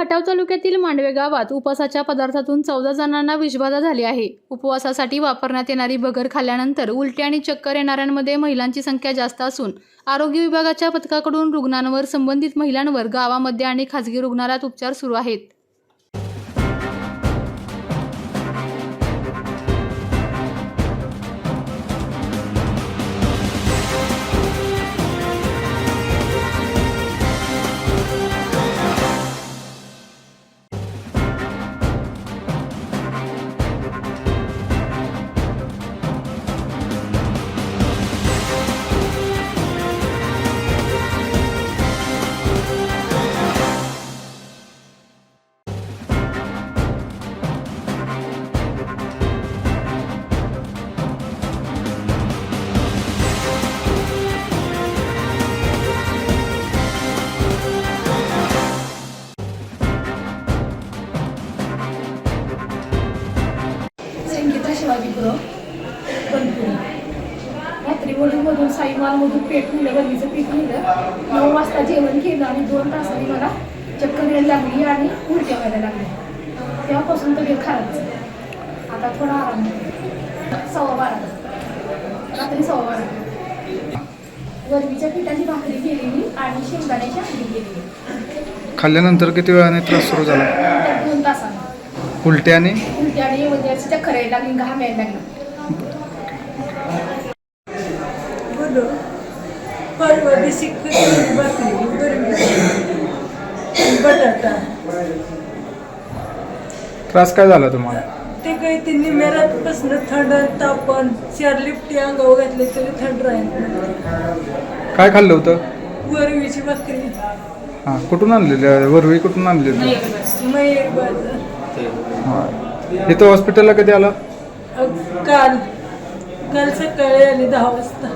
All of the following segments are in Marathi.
खटाव तालुक्यातील मांडवे गावात उपवासाच्या पदार्थातून चौदा जणांना विषबाधा झाली आहे. उपवासासाठी वापरण्यात येणारी बगर खाल्ल्यानंतर उलटी आणि चक्कर येणाऱ्यांमध्ये महिलांची संख्या जास्त असून आरोग्य विभागाच्या पथकाकडून रुग्णांवर संबंधित महिलांवर गावामध्ये आणि खासगी रुग्णालयात उपचार सुरू आहेत. शिवाजीपुरम शिवाजीपुरं बनपुरी रात्री वडूमधून साईमालमधून पेट नेलं गरमीचं पीठ नेलं नऊ वाजता जेवण केलं आणि दोन तासांनी मला चक्कर यायला लागली आणि उलट्या व्हायला लागल्या. तेव्हापासून तब्येत खराब झाली आता थोडा आराम सव्वा बारा. रात्री सव्वा बारा. गरमीच्या पिठाची भाकरी केलेली आणि शेंगदाण्याची आमटी केलेली. खाल्ल्यानंतर किती वेळाने त्रास सुरू झाला? उलट्या आणि उलट्या आणि म्हणजे लागली घाम यायला लागला. बोलो. परवा दिवशी खिचडी भाकरी बरं बटाटा. त्रास काय झाला तुम्हाला? ते काही ते निमेरातपासून थंड तापण चार लिपटी अंगावर घातले तरी थंड राहील काय खाल्लं होतं? वरवीची भाकरी. हां कुठून आणलेलं? वरवी कुठून आणलेलं? मयूर बाजार हां. इथं हॉस्पिटलला कधी आला? काल. काल सकाळी आली दहा वाजता.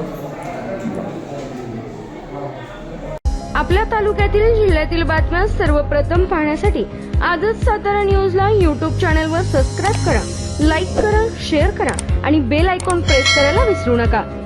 आपल्या तालुक्यातील जिल्ह्यातील बातम्या सर्वप्रथम पाहण्यासाठी आजच सातारा न्यूजला यूट्यूब चॅनलवर सबस्क्राईब करा लाईक करा शेअर करा आणि बेल आयकॉन प्रेस करायला विसरू नका.